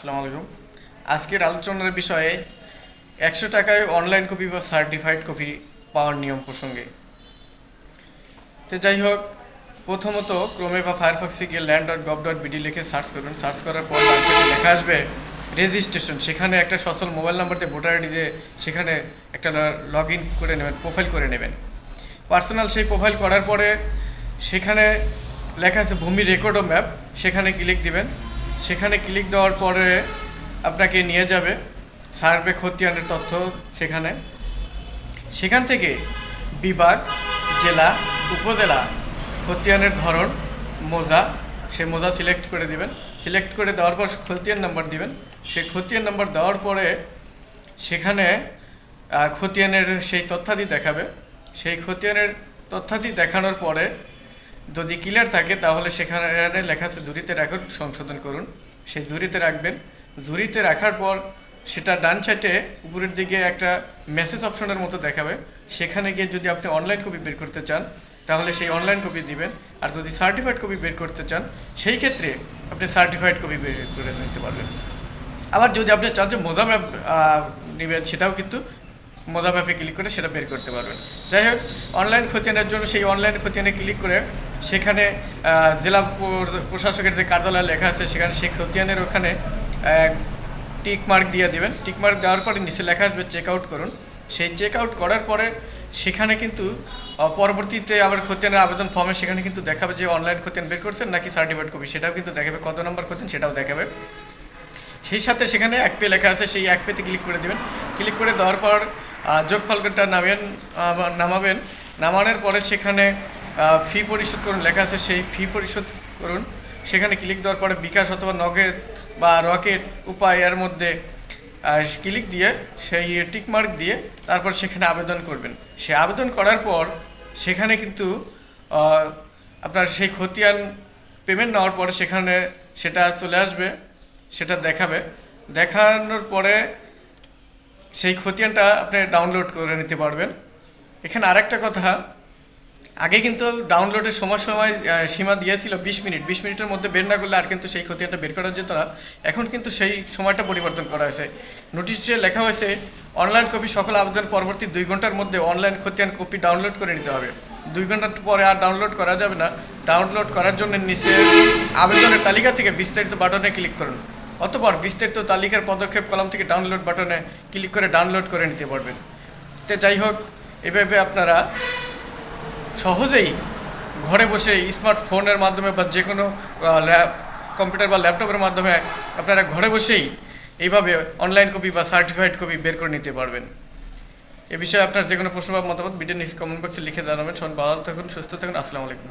আসসালামু আলাইকুম আজকের আলোচনার বিষয়ে একশো টাকায় অনলাইন কপি বা সার্টিফাইড কপি পাওয়ার নিয়ম প্রসঙ্গে। তো যাই হোক, প্রথমত ক্রমে বা ফায়ারফক্সে গিয়ে land dot gov dot BD লিখে সার্চ করবেন। সার্চ করার পর লেখা আসবে রেজিস্ট্রেশন সেখানে একটা সচল মোবাইল নাম্বার দিয়ে ভোটার আইডি দিয়ে সেখানে একটা লগ ইন করে নেবেন প্রোফাইল করে নেবেন। পার্সোনাল সেই প্রোফাইল করার পরে সেখানে লেখা আছে ভূমি রেকর্ড ও ম্যাপ সেখানে ক্লিক দিবেন। সেখানে ক্লিক দেওয়ার পরে আপনাকে নিয়ে যাবে সার্ভে খতিয়ানের তথ্য সেখানে। সেখান থেকে বিভাগ, জেলা, উপজেলা খতিয়ানের ধরন, মোজা, সে মোজা সিলেক্ট করে দিবেন। সিলেক্ট করে দেওয়ার পর খতিয়ান নাম্বার দিবেন। সেই খতিয়ান নাম্বার দেওয়ার পরে সেখানে খতিয়ানের সেই তথ্যাদি দেখাবে। সেই খতিয়ানের তথ্যাদি দেখানোর পরে যদি ক্লিয়ার থাকে, তাহলে সেখানে লেখা আছে দূরিতে রেকর্ড সংশোধন করুন। সেই দূরিতে রাখবেন। দূরিতে রাখার পর সেটা ডান সাইডে উপরের দিকে একটা মেসেজ অপশনের মতো দেখাবে। সেখানে গিয়ে যদি আপনি অনলাইন কপি বের করতে চান, তাহলে সেই অনলাইন কপি দিবেন। আর যদি সার্টিফাইড কপি বের করতে চান, সেই ক্ষেত্রে আপনি সার্টিফাইড কপি বের করে নিতে পারবেন। আবার যদি আপনি চান যে মোজা ম্যাপ নেবেন, সেটাও কিন্তু মোজা ম্যাপে ক্লিক করে সেটা বের করতে পারবেন। যাই হোক অনলাইন খতিয়ানের জন্য সেই অনলাইন খতিয়ানে ক্লিক করে সেখানে জেলা প্রশাসকের যে কার্যালয় লেখা আছে, সেখানে সেই খতিয়ানের ওখানে টিক মার্ক দিয়ে দিবেন। টিক মার্ক দেওয়ার পরে নিচে লেখা আসবে চেক আউট করুন। সেই চেক আউট করার পরে সেখানে কিন্তু পরবর্তীতে আবার খতিয়ানের আবেদন ফর্মে সেখানে কিন্তু দেখাবে যে অনলাইন খতিয়ান বের করছেন নাকি সার্টিফাইড কপি সেটাও কিন্তু দেখাবে। কত নম্বর খতিয়ান সেটাও দেখাবে। সেই সাথে সেখানে এক পে লেখা আছে, সেই এক পেতে ক্লিক করে দেবেন। ক্লিক করে দেওয়ার পর যোগফলটা নামেন নামাবেন। নামানোর পরে সেখানে ফি পরিশোধ করুন, লেখা আছে সেই ফি পরিশোধ করুন। সেখানে ক্লিক দেওয়ার পরে বিকাশ অথবা নগের বা রকেট উপায় এর মধ্যে ক্লিক দিয়ে সেই টিক মার্ক দিয়ে তারপর সেখানে আবেদন করবেন। সে আবেদন করার পর সেখানে কিন্তু আপনার সেই খতিয়ান পেমেন্ট নেওয়ার পরে সেখানে সেটা চলে আসবে, সেটা দেখাবে। দেখানোর পরে সেই খতিয়ানটা আপনি ডাউনলোড করে নিতে পারবেন। এখানে আরেকটা কথা আগে কিন্তু ডাউনলোডের সময় সময় সীমা দিয়েছিল বিশ মিনিট। বিশ মিনিটের মধ্যে বের না করলে আর কিন্তু সেই খতিয়ানটা বের করা যেত না এখন কিন্তু সেই সময়টা পরিবর্তন করা হয়েছে। নোটিশে লেখা হয়েছে অনলাইন কপি সকল আবেদন পরবর্তী দুই ঘণ্টার মধ্যে অনলাইন খতিয়ান কপি ডাউনলোড করে নিতে হবে। দুই ঘণ্টার পরে আর ডাউনলোড করা যাবে না। ডাউনলোড করার জন্য নিচে আবেদনের তালিকা থেকে বিস্তারিত বাটনে ক্লিক করুন। অতপর বিস্তারিত তালিকার পদক্ষেপ কলাম থেকে ডাউনলোড বাটনে ক্লিক করে ডাউনলোড করে নিতে পারবেন। তো যাই হোক, এভাবে আপনারা সহজেই ঘরে বসে স্মার্টফোনের মাধ্যমে বা যে কোনো কম্পিউটার বা ল্যাপটপের মাধ্যমে আপনারা ঘরে বসেই এইভাবে অনলাইন কপি বা সার্টিফাইড কপি বের করে নিতে পারবেন। এ বিষয়ে আপনার যে কোনো প্রশ্ন বা মতামত নিচ কমেন্ট বক্সে লিখে জানাবেন। সবাই ভালো থাকুন, সুস্থ থাকুন। আসসালামু আলাইকুম।